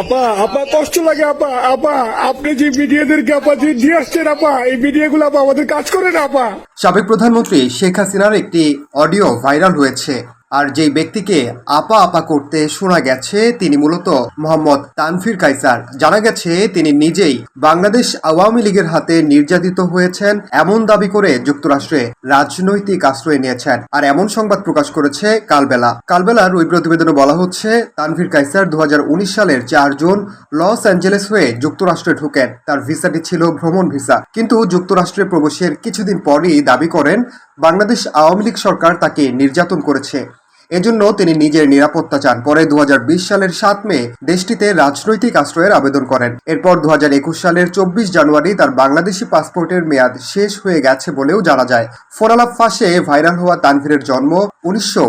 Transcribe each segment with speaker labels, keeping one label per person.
Speaker 1: আপা আপা, কষ্ট লাগে, আপা আপা, আপনি যে মিডিয়াদেরকে আপা যে দিয়ে আসছেন, আপা, এই মিডিয়াগুলো আপা আমাদের কাজ করে না, আপা।
Speaker 2: সাবেক প্রধানমন্ত্রী শেখ হাসিনার একটি অডিও ভাইরাল হয়েছে। আর যেই ব্যক্তিকে আপা আপা করতে শোনা গেছে, তিনি মূলত মোহাম্মদ তানফির কাইসার জানা গেছে, তিনি নিজেই বাংলাদেশ আওয়ামী লীগের হাতে নির্যাতিত হয়েছেন এমন দাবি করে যুক্তরাষ্ট্রে রাজনৈতিক আশ্রয় নিয়েছেন। আর এমন সংবাদ প্রকাশ করেছে কালবেলা। কালবেলার ওই প্রতিবেদনে বলা হচ্ছে, তানভীর কাইসার দু হাজার উনিশ সালের চার জুন লস অ্যাঞ্জেলেস হয়ে যুক্তরাষ্ট্রে ঢুকেন। তার ভিসাটি ছিল ভ্রমণ ভিসা। কিন্তু যুক্তরাষ্ট্রে প্রবেশের কিছুদিন পরই দাবি করেন, বাংলাদেশ আওয়ামী লীগ সরকার তাকে নির্যাতন করেছে। এজন্য তিনি নিজের নিরাপত্তা চান। পরে দু হাজার বিশ সালের সাত মে দেশটিতে রাজনৈতিক আশ্রয়ের আবেদন করেন। এরপর দু হাজার একুশ সালের চব্বিশ জানুয়ারি তার বাংলাদেশি পাসপোর্টের মেয়াদ শেষ হয়ে গেছে বলেও জানা যায়। ফোনালাপ ফাঁসে ভাইরাল হওয়া তানভীরের জন্ম উনিশশো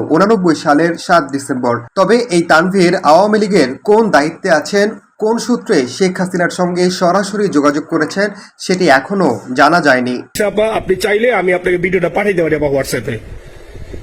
Speaker 2: সালের সাত ডিসেম্বর। তবে এই তানভীর আওয়ামী লীগের কোন দায়িত্বে আছেন, কোন সূত্রে শেখ হাসিনার সঙ্গে সরাসরি যোগাযোগ করেছেন, সেটি এখনও জানা যায়নি।
Speaker 1: আপনি চাইলে আমি আপনাকে ভিডিওটা পাঠিয়ে দেবো হোয়াটসঅ্যাপে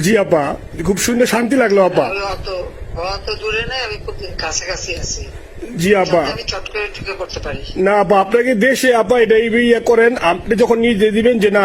Speaker 1: জি আপা। খুব সুন্দর শান্তি লাগল আপা। জি আপা। না আপা আপনাকে দেশে আপা এটা এই ইয়ে করেন আপনি যখন নিজে দিবেন যে না